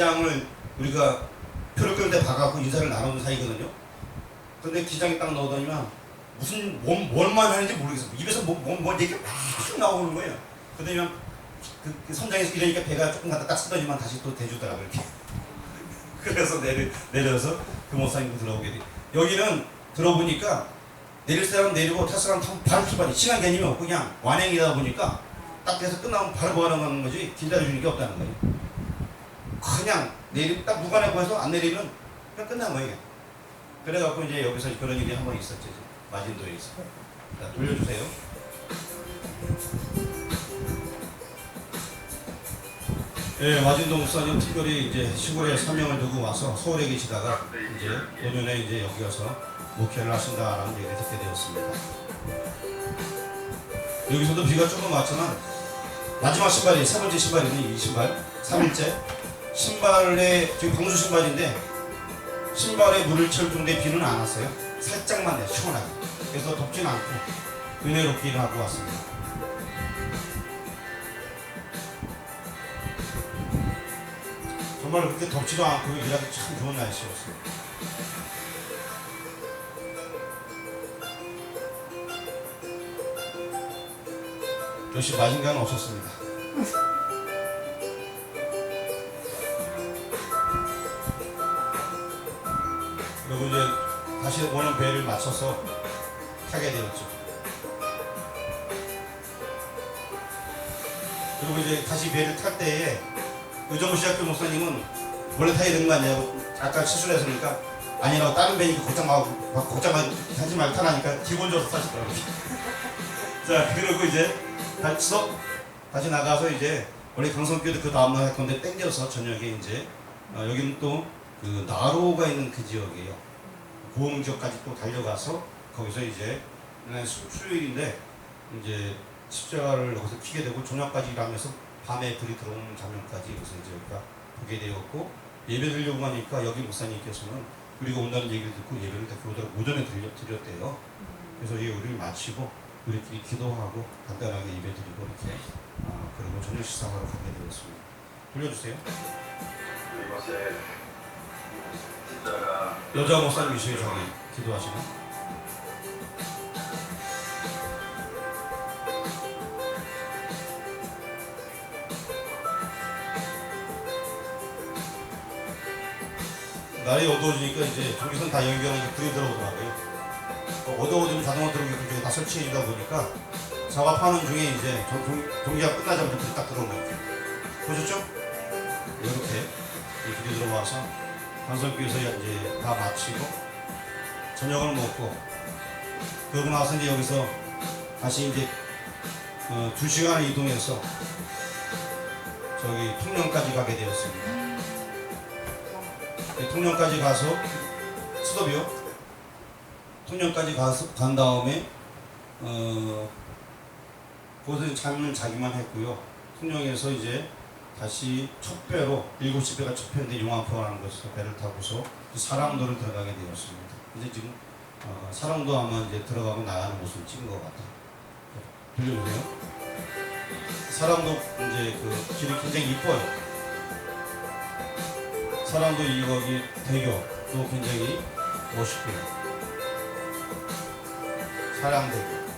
기장을 우리가 끌때 봐갖고 인사를 나누는 사이거든요. 근데 기장에 딱 넣어더니만 무슨 뭔, 뭘만 하는지 모르겠어. 입에서 뭐, 뭐, 뭐 얘기가 막 나오는 거예요. 그러면 그, 그 선장에서 이러니까 배가 조금 갖다 딱 쓰더니만 다시 또 대주더라고요. 이렇게. 그래서 내려, 내려서 그 목사님 들어오게 돼. 여기는 들어보니까 내릴 사람 내리고 탈 사람 타면 바로 출발이 시간 개념이 없고 그냥 완행이다 보니까 딱 돼서 끝나면 바로 뭐 하는 거지 기다려주는 게 없다는 거예요. 그냥 내리 딱 무관하고 해서 안 내리면 그냥 끝난 거예요. 그래갖고 이제 여기서 그런 일이 한 번 있었죠. 마진도에서. 자, 돌려주세요. 예, 마진도 목사님 특별히 이제 시골에 사명을 두고 와서 서울에 계시다가 이제 내년에 이제 여기 와서 목회를 하신다라는 얘기를 듣게 되었습니다. 여기서도 비가 조금 왔지만 마지막 신발이 세 번째 신발이니 이 신발 3일째 신발에 지금 광주 신발인데 신발에 물을 정도의 비는 안 왔어요. 살짝만 내 시원하게. 그래서 덥진 않고 은혜롭게 하고 왔습니다. 정말 그렇게 덥지도 않고 일하기 참 좋은 날씨였어요. 역시 마진가는 없었습니다. 그리고 이제 다시 오는 배를 맞춰서 타게 되었죠. 그리고 이제 다시 배를 탈 때에 의정부 시학교 목사님은 원래 타야 되는 거 아니냐고 아까 실수를 했으니까 아니라고 다른 배니까 걱정 말고 걱정 말고 하지 말고 타라니까 줘서 타시더라고요. 자 그리고 이제 다시 다시 나가서 이제 원래 강성교도 그 다음날 할 건데 땡겨서 저녁에 이제 어, 여기는 또 그 나로가 있는 그 지역이에요. 고흥 지역까지 또 달려가서 거기서 이제 수, 수요일인데 이제 십자가를 거기서 피게 되고 저녁까지 일하면서 밤에 불이 들어오는 장면까지 여기서 이제 우리가 보게 되었고 예배 드리려고 하니까 여기 목사님께서는 우리가 온다는 얘기를 듣고 예배를 다 교도로 오전에 드려, 드렸대요. 그래서 이 우리를 마치고 우리끼리 기도하고 간단하게 예배 드리고 이렇게 아, 그리고 저녁 식사하러 가게 되었습니다. 돌려주세요. 이곳에 십자가 여자 목사님 이시죠 저기 기도하시는? 날이 어두워지니까 이제 저기선 다 연결하니까 불이 들어오더라고요. 어, 어두워지면 자동으로 들어오니까 그쪽에 다 설치해주다 보니까 작업하는 중에 이제 종기가 끝나자마자 불이 딱 들어오는 거예요. 보셨죠? 이렇게 이 불이 들어와서 관성교에서 이제 다 마치고 저녁을 먹고 그러고 나서 이제 여기서 다시 이제 어, 두 시간을 이동해서 저기 통영까지 가게 되었습니다. 네, 통영까지 가서 수도비요. 통영까지 가서 간 다음에 어 거기서 잠은 자기만 했고요. 통영에서 이제 다시 첫 배로 일곱 시 배가 첫 배인데 용암포라는 곳에서 배를 타고서 사랑도를 들어가게 되었습니다. 이제 지금 어, 사랑도 아마 이제 들어가고 나가는 모습을 찍은 것 같아요. 들려주세요. 사랑도 이제 그 길이 굉장히 이뻐요. 사랑도 이 거기 대교도 굉장히 멋있고요. 사랑대교.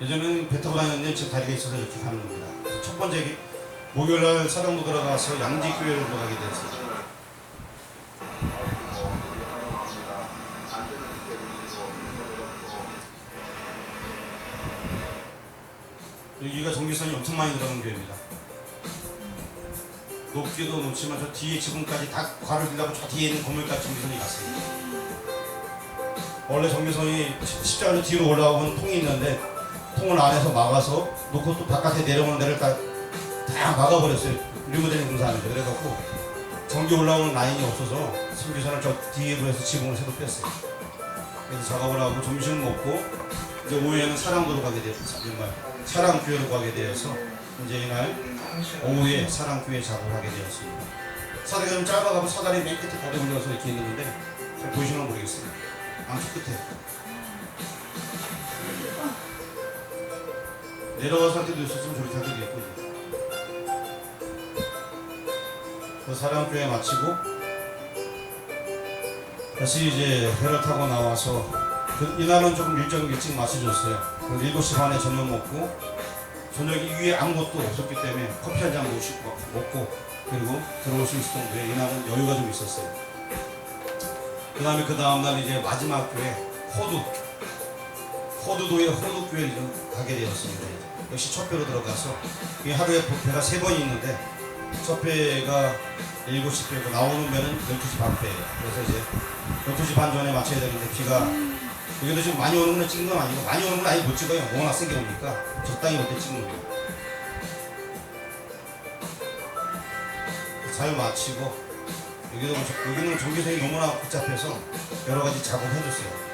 예전에는 배 타고 다녔는데 지금 다리가 있어서 이렇게 가는 겁니다. 첫 번째 기- 목요일날 사랑도 들어가서 양지교회를 들어가게 됐어요. 여기가 전기선이 엄청 많이 들어가는 교회입니다. 높기도 높지만 저 뒤에 지금까지 다 과를 들라고 저 뒤에 있는 건물까지 전기선이 갔습니다. 원래 전기선이 시- 십자가로 뒤로 올라오는 통이 있는데 통을 안에서 막아서 놓고 또 바깥에 내려오는 데를 다, 다 막아버렸어요. 리모델링 공사하는데 그래갖고 전기 올라오는 라인이 없어서 전기선을 저 뒤로 해서 지붕을 새로 뺐어요. 그래서 작업을 하고 점심을 먹고 이제 오후에는 사랑도로 가게 되었어요. 정말 사랑교회로 가게 되어서 이제 이날 오후에 사랑교회 작업을 하게 되었습니다. 사다리가 좀 짧아가고 사다리 맨 끝에 다리 올려서 이렇게 있는데 잘 보이시나 모르겠어요. 암수 끝에. 내려가서 할 때도 있었으면 저렇게 할 때도 있고 그 사랑교회 마치고 다시 이제 배를 타고 나와서 그 이날은 조금 일정 일찍 마쳐줬어요. 그 7시 반에 저녁 먹고 저녁이 위에 아무것도 없었기 때문에 커피 한 잔 먹고 그리고 들어올 수 있을 정도의 이날은 여유가 좀 있었어요. 그 다음에 그 다음날 이제 마지막 교회 호두 호두도에 호두교회를 좀 가게 되었습니다. 역시 첫 배로 들어가서 이 하루에 배가 세 번이 있는데 첫 배가 7시 배고 나오는 배는 12시 반 배예요. 그래서 이제 12시 반 전에 맞춰야 되는데 비가 여기도 지금 많이 오는 건 찍는 건 아니고 많이 오는 건 아예 못 찍어요. 워낙 세게 오니까 적당히 올 때 찍는 거예요. 잘 마치고 여기도 저- 여기는 전기선이 너무나 복잡해서 여러 가지 작업해줬어요.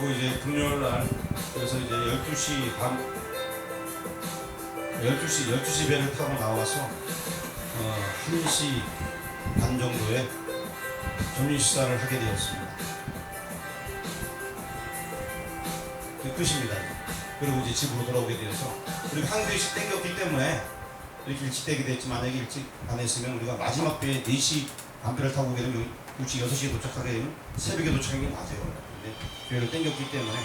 그리고 이제 금요일 날 그래서 이제 12시 반 12시 12시 배를 타고 나와서 어, 1시 반 정도에 점심 식사를 하게 되었습니다. 끝입니다. 그리고 이제 집으로 돌아오게 되어서 그리고 한교씩 땡겼기 때문에 이렇게 일찍 되게 됐지 만약에 일찍 안 했으면 우리가 마지막 배에 4시 반배를 타고 오게 되면 일찍 6시에 도착하게 되면 새벽에 도착하기 맞아요. 근데 교회를 땡겼기 때문에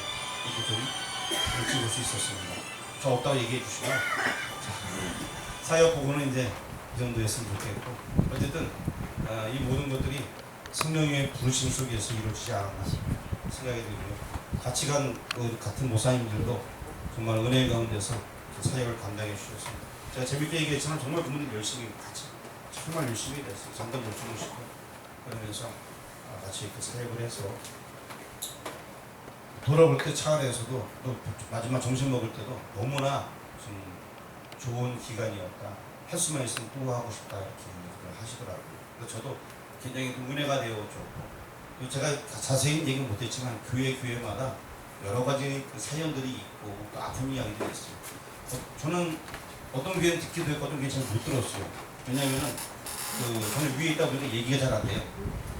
이렇게 좀올수 있었습니다. 저 없다고 얘기해 주시고 자, 사역 보고는 이제 이 정도 했으면 좋겠고 어쨌든 아, 이 모든 것들이 성령의 부르심 속에서 이루어지지 않았나 생각이 들고요. 같이 간 그 같은 모사님들도 정말 은혜 가운데서 그 사역을 감당해 주셨습니다. 제가 재밌게 얘기했지만 정말 그분들 열심히 같이 정말 열심히 했어요. 잠도 못 주무시고 그러면서 아, 같이 이렇게 사역을 해서 돌아올 때차 안에서도 또 마지막 점심 먹을 때도 너무나 좀 좋은 기간이었다. 할 수만 있으면 또 하고 싶다 이렇게 얘기를 하시더라고요. 저도 굉장히 좀 은혜가 되어줬고 제가 자세히 얘기는 못했지만 교회 교회마다 여러 가지 그 사연들이 있고 또 아픈 이야기들이 있어요. 어, 저는 어떤 교회는 듣기도 했고 어떤 교회는 잘 못 들었어요. 왜냐하면은 그 저는 위에 있다 보니까 얘기가 잘 안 돼요.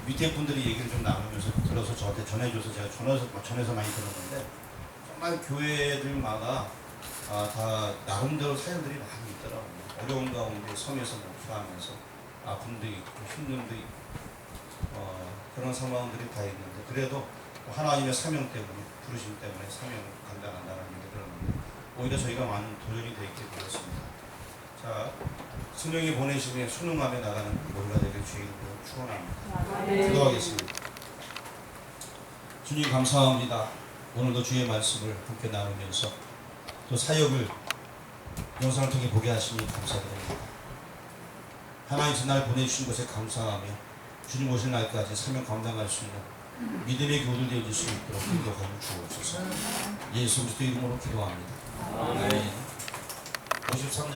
밑에 분들이 얘기를 좀 나누면서 들어서 저한테 전해줘서 제가 전해서 전해서 많이 들었는데 정말 교회들마다 아, 다 나름대로 사연들이 많이 있더라고요. 어려운 가운데 섬에서 목표하면서 아픔도 있고 힘듦도 있고 어, 그런 상황들이 다 있는데 그래도 하나님의 사명 때문에 부르심 때문에 사명을 감당한다는 얘기 들었는데 오히려 저희가 많은 도전이 되어 있게 되었습니다. 자, 성령이 보내시면 순응하며 나가는 우리가 되길 주님으로 축원합니다. 기도하겠습니다. 주님 감사합니다. 오늘도 주의 말씀을 함께 나누면서 또 사역을 영상을 통해 보게 하시니 감사드립니다. 하나님 날 보내주신 것에 감사하며 주님 오실 날까지 사명 감당할 수 있는 믿음의 교들 되어질 수 있도록 인도하여 주옵소서. 예수 그리스도 이름으로 기도합니다. 아멘. 53년